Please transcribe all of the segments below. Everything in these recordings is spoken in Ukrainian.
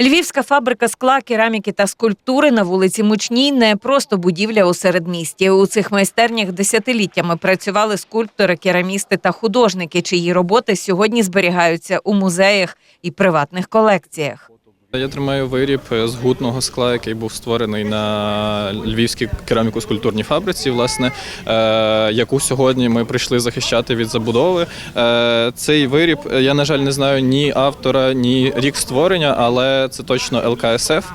Львівська фабрика скла, кераміки та скульптури на вулиці Мучній не просто будівля у середмісті. У цих майстернях десятиліттями працювали скульптори, керамісти та художники, чиї роботи сьогодні зберігаються у музеях і приватних колекціях. Я тримаю виріб з гутного скла, який був створений на львівській кераміко-скульптурній фабриці, власне, е, яку сьогодні ми прийшли захищати від забудови. Е, Цей виріб, е, я, на жаль, не знаю ні автора, ні рік створення, але це точно ЛКСФ.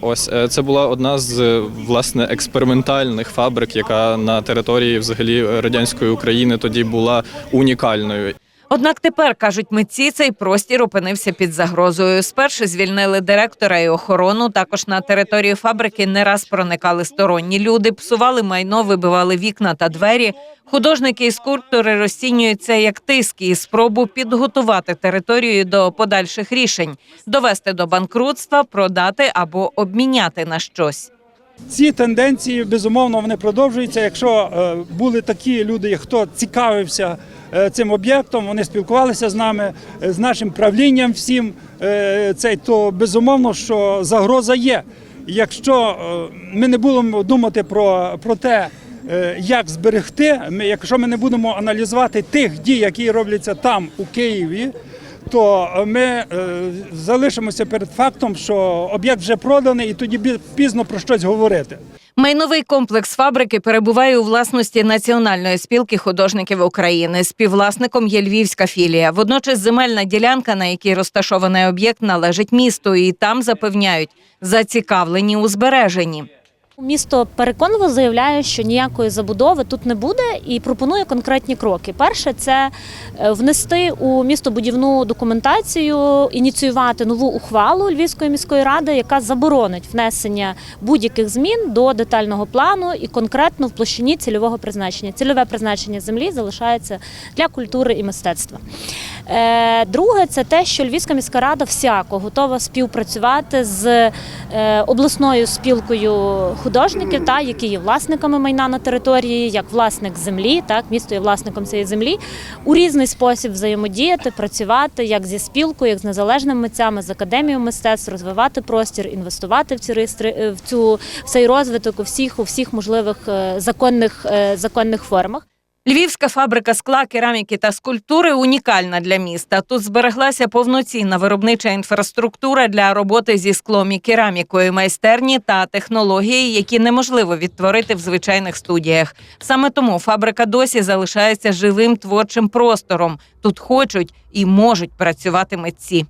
Ось це була одна з власне експериментальних фабрик, яка на території взагалі радянської України тоді була унікальною. Однак тепер кажуть митці, цей простір опинився під загрозою. Спершу звільнили директора і охорону. Також на територію фабрики не раз проникали сторонні люди, псували майно, вибивали вікна та двері. Художники і скульптори розцінюють це як тиск і спробу підготувати територію до подальших рішень, довести до банкрутства, продати або обміняти на щось. Ці тенденції безумовно вони продовжуються. Якщо е, були такі люди, хто цікавився е, цим об'єктом, вони спілкувалися з нами, е, з нашим правлінням всім цей, то безумовно, що загроза є. Якщо ми не будемо думати про, про те, як зберегти, ми, якщо ми не будемо аналізувати тих дій, які робляться там, у Києві, то ми е, залишимося перед фактом, що об'єкт вже проданий, і тоді пізно про щось говорити. Майновий комплекс фабрики перебуває у власності Національної спілки художників України. Співвласником є львівська філія. Водночас земельна ділянка, на якій розташований об'єкт, належить місту, і там запевняють зацікавлені у збереженні. Місто переконливо заявляє, що ніякої забудови тут не буде, і пропонує конкретні кроки. Перше це е, внести у містобудівну документацію, ініціювати нову ухвалу Львівської міської ради, яка заборонить внесення будь-яких змін до детального плану і конкретно в площині цільового призначення. Цільове призначення землі залишається для культури і мистецтва. Е, Друге, це те, що Львівська міська рада всяко готова співпрацювати з е, обласною спілкою художників, та які є власниками майна на території, як власник землі, так місто є власником цієї землі, у різний спосіб взаємодіяти, працювати як зі спілкою, як з незалежними митцями, з академією мистецтв, розвивати простір, інвестувати в ці реєстри е, в цю в цей розвиток у всіх у всіх можливих законних законних формах. Львівська фабрика скла, кераміки та скульптури унікальна для міста. Тут збереглася повноцінна виробнича інфраструктура для роботи зі склом і керамікою, майстерні та технології, які неможливо відтворити в звичайних студіях. Саме тому фабрика досі залишається живим творчим простором. Тут хочуть і можуть працювати митці.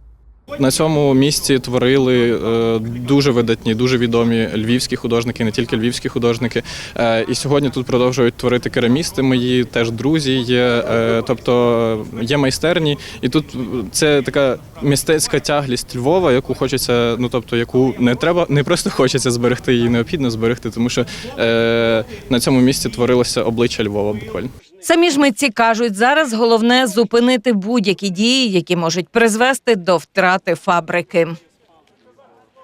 На цьому місці творили е, дуже видатні, дуже відомі львівські художники, не тільки львівські художники. Е, і сьогодні тут продовжують творити керамісти мої, теж друзі є. Е, тобто є майстерні, і тут це така мистецька тяглість Львова, яку хочеться, ну тобто, яку не треба, не просто хочеться зберегти, її необхідно зберегти, тому що на цьому місці творилося обличчя Львова буквально. Самі ж митці кажуть, зараз головне зупинити будь-які дії, які можуть призвести до втрати фабрики.